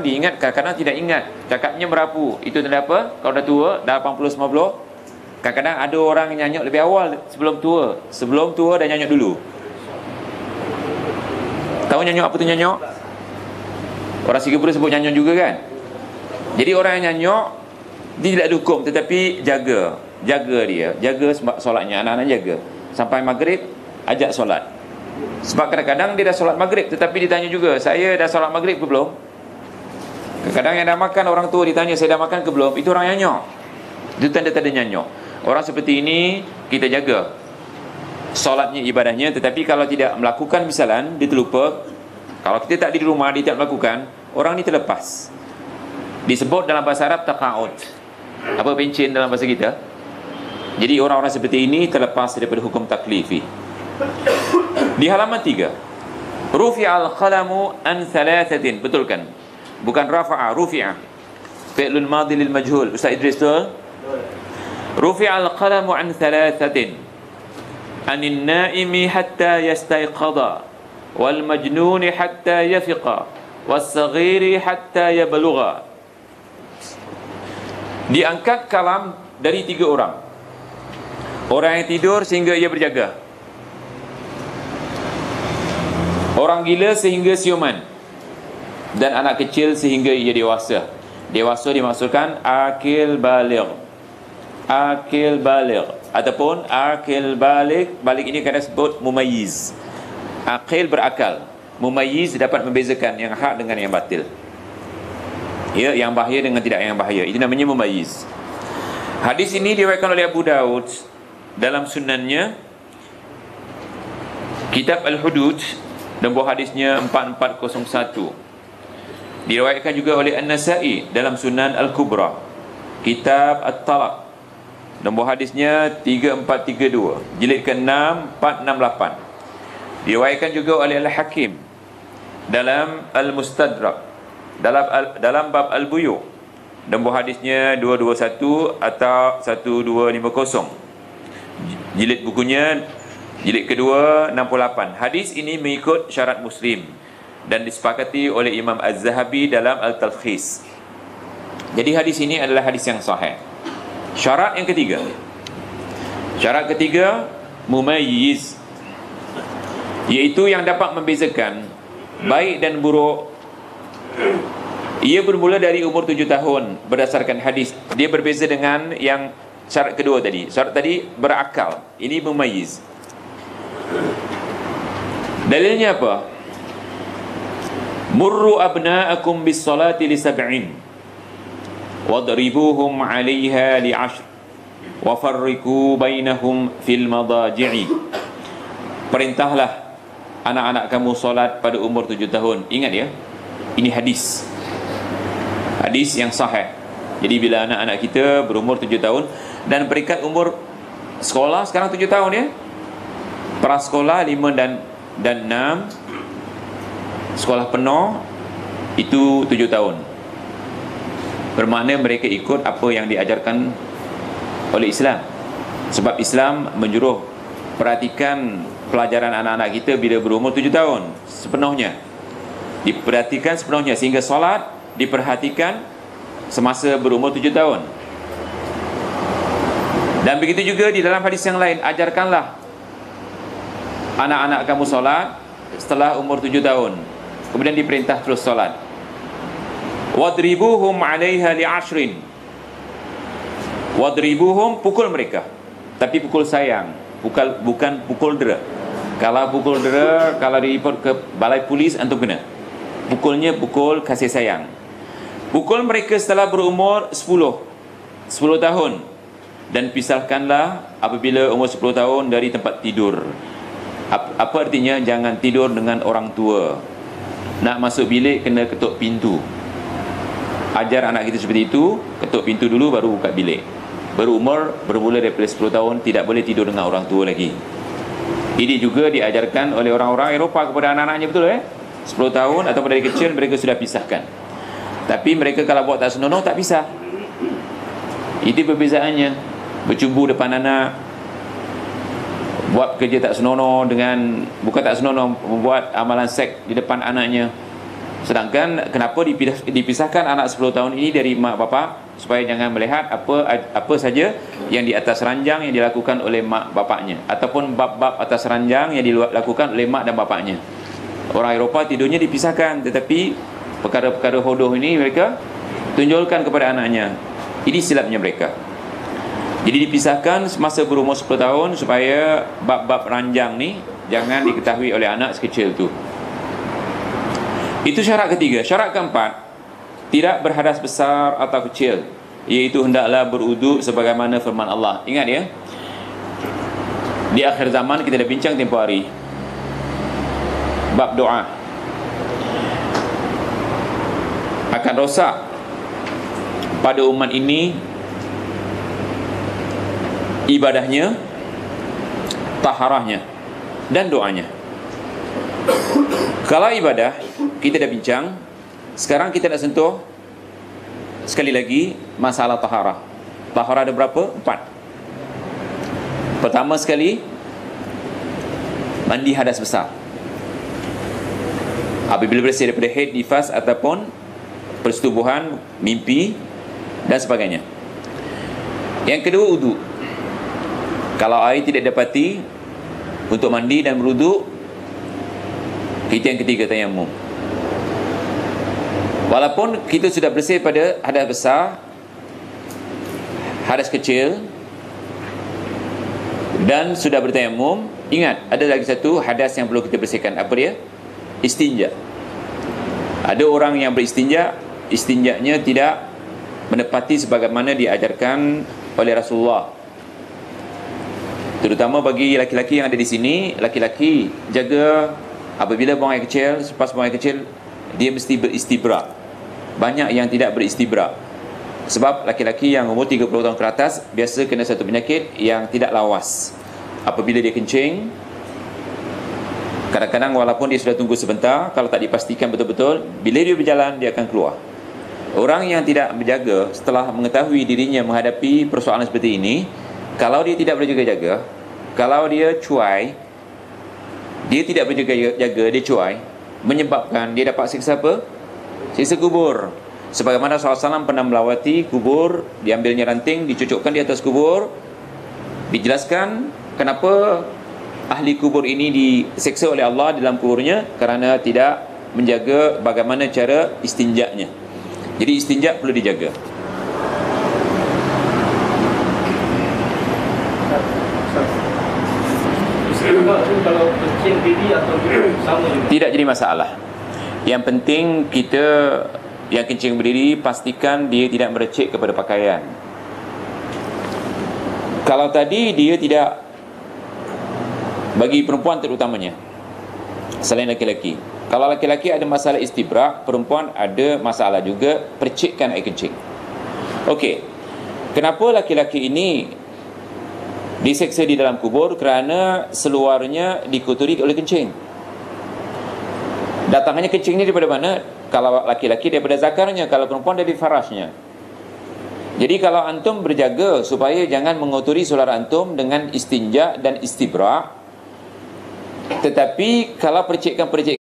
diingat kadang-kadang tidak ingat. Cakapnya merapu itu tanda apa? Kalau dah tua dah 80 90 kadang-kadang ada orang nyanyuk lebih awal sebelum tua. Sebelum tua dah nyanyuk dulu. Tahu nyanyuk apa tu nyanyuk? Orang Singapura sebut nyanyuk juga kan? Jadi orang yang nyanyuk dia tidak dihukum tetapi jaga. Jaga dia. Jaga solatnya. Anak-anak jaga. Sampai maghrib ajak solat. Sebab kadang-kadang dia dah solat maghrib tetapi ditanya juga saya dah solat maghrib ke belum Kadang-kadang yang dah makan orang tua ditanya saya dah makan ke belum? Itu orang nyanyok Itu tanda-tanda nyanyok Orang seperti ini kita jaga. Solatnya, ibadahnya Tetapi kalau tidak melakukan misalan Dia terlupa. Kalau kita tak di rumah dia tidak melakukan Orang ni terlepas. Disebut dalam bahasa Arab taqa'ud. Apa pencin dalam bahasa kita? Jadi orang-orang seperti ini Terlepas daripada hukum taklifi. Di halaman 3 Rufi'al khalamu an thalathatin. Betulkan bukan rafa'a rufi'a. Fi'lul madhi lil majhul. Ustaz Idris tu rufi'a al qalam an thalathatin. Anin naimi hatta yastayqadha. Wal majnun hatta yafiqa. Was saghiri hatta yablugha. Diangkat kalam dari tiga orang. Orang yang tidur sehingga ia berjaga. Orang gila sehingga siuman dan anak kecil sehingga ia dewasa. Dewasa dimaksudkan akil baligh. Akil baligh ataupun akil balik balik ini kena sebut mumayyiz. Akil berakal. Mumayyiz dapat membezakan yang hak dengan yang batil. Ya, yang bahaya dengan tidak yang bahaya. Itu namanya mumayyiz. Hadis ini diriwayatkan oleh Abu Daud dalam sunannya Kitab Al-Hudud dan buah hadisnya 4401. Diriwayatkan juga oleh An-Nasai dalam Sunan Al-Kubra. Kitab At-Talaq. Nombor hadisnya 3432. Jilid ke-6 468. Diriwayatkan juga oleh Al-Hakim dalam Al-Mustadrak. Dalam dalam bab Al-Buyu. Nombor hadisnya 221 atau 1250. Jilid bukunya jilid kedua 68. Hadis ini mengikut syarat Muslim dan disepakati oleh Imam Az-Zahabi dalam Al-Talkhis. Jadi hadis ini adalah hadis yang sahih. Syarat yang ketiga. Syarat ketiga mumayyiz iaitu yang dapat membezakan baik dan buruk. Ia bermula dari umur tujuh tahun berdasarkan hadis. Dia berbeza dengan yang syarat kedua tadi. Syarat tadi berakal. Ini mumayyiz. Dalilnya apa? Murru abna'akum bis salati li sab'in. Wadribuhum 'alayha li 'ashr. Wa farriku bainahum fil madaji'i. Perintahlah anak-anak kamu solat pada umur tujuh tahun. Ingat ya Ini hadis. Hadis yang sahih. Jadi bila anak-anak kita berumur tujuh tahun Dan peringkat umur sekolah sekarang tujuh tahun ya. Prasekolah lima dan dan enam sekolah penuh itu tujuh tahun. Bermakna mereka ikut apa yang diajarkan oleh Islam. Sebab Islam menjuruh perhatikan pelajaran anak-anak kita bila berumur tujuh tahun sepenuhnya. Diperhatikan sepenuhnya sehingga solat diperhatikan semasa berumur tujuh tahun. Dan begitu juga di dalam hadis yang lain ajarkanlah anak-anak kamu solat setelah umur tujuh tahun Kemudian diperintah terus solat. Wadribuhum alaiha li'ashrin. Wadribuhum pukul mereka. Tapi pukul sayang. Bukan, bukan pukul dera. Kalau pukul dera Kalau direport ke balai polis Antum kena. Pukulnya pukul kasih sayang. Pukul mereka setelah berumur 10 10 tahun. Dan pisahkanlah Apabila umur 10 tahun Dari tempat tidur. Apa artinya? Jangan tidur dengan orang tua nak masuk bilik kena ketuk pintu. Ajar anak kita seperti itu Ketuk pintu dulu baru buka bilik. Berumur bermula daripada 10 tahun Tidak boleh tidur dengan orang tua lagi. Ini juga diajarkan oleh orang-orang Eropah kepada anak-anaknya betul eh? 10 tahun atau dari kecil mereka sudah pisahkan. Tapi mereka kalau buat tak senonoh tak pisah. Itu perbezaannya. Bercumbu depan anak buat kerja tak senonoh dengan bukan tak senonoh membuat amalan seks di depan anaknya Sedangkan kenapa dipisahkan anak 10 tahun ini dari mak bapak supaya jangan melihat apa apa saja yang di atas ranjang yang dilakukan oleh mak bapaknya ataupun bab-bab atas ranjang yang dilakukan oleh mak dan bapaknya. Orang Eropah tidurnya dipisahkan tetapi perkara-perkara hodoh ini mereka tunjulkan kepada anaknya. Ini silapnya mereka. Jadi dipisahkan semasa berumur 10 tahun supaya bab-bab ranjang ni jangan diketahui oleh anak sekecil tu. Itu syarat ketiga. Syarat keempat, tidak berhadas besar atau kecil, iaitu hendaklah beruduk sebagaimana firman Allah. Ingat ya. Di akhir zaman kita dah bincang tempoh hari. Bab doa. Akan rosak pada umat ini ibadahnya, taharahnya dan doanya. Kalau ibadah kita dah bincang, sekarang kita nak sentuh sekali lagi masalah taharah. Taharah ada berapa? Empat. Pertama sekali mandi hadas besar. Apabila bersih daripada head, nifas ataupun persetubuhan, mimpi dan sebagainya. Yang kedua wudu. Kalau air tidak dapati untuk mandi dan berwudu kita yang ketiga tayamum. Walaupun kita sudah bersih pada hadas besar hadas kecil dan sudah bertayamum ingat ada lagi satu hadas yang perlu kita bersihkan. Apa dia? Istinja. Ada orang yang beristinja istinjanya tidak menepati sebagaimana diajarkan oleh Rasulullah terutama bagi laki-laki yang ada di sini laki-laki jaga apabila buang air kecil selepas buang air kecil dia mesti beristibra banyak yang tidak beristibra sebab laki-laki yang umur 30 tahun ke atas biasa kena satu penyakit yang tidak lawas. Apabila dia kencing kadang-kadang walaupun dia sudah tunggu sebentar kalau tak dipastikan betul-betul bila dia berjalan dia akan keluar. Orang yang tidak berjaga setelah mengetahui dirinya menghadapi persoalan seperti ini kalau dia tidak berjaga-jaga kalau dia cuai dia tidak berjaga-jaga dia cuai menyebabkan dia dapat siksa apa? Siksa kubur. Sebagaimana SAW pernah melawati kubur diambilnya ranting dicucukkan di atas kubur. Dijelaskan kenapa ahli kubur ini disiksa oleh Allah dalam kuburnya kerana tidak menjaga bagaimana cara istinjaknya. Jadi istinjak perlu dijaga tidak jadi masalah. Yang penting kita yang kencing berdiri pastikan dia tidak merecik kepada pakaian. Kalau tadi dia tidak bagi perempuan terutamanya selain laki-laki kalau laki-laki ada masalah istibrak perempuan ada masalah juga percikkan air kencing. Okey, kenapa laki-laki ini diseksa di dalam kubur kerana seluarnya dikuturi oleh kencing. Datangnya kencing ni daripada mana? Kalau laki-laki daripada zakarnya kalau perempuan dari farasnya. Jadi kalau antum berjaga supaya jangan menguturi sular antum dengan istinja dan istibra tetapi kalau percikan-percikan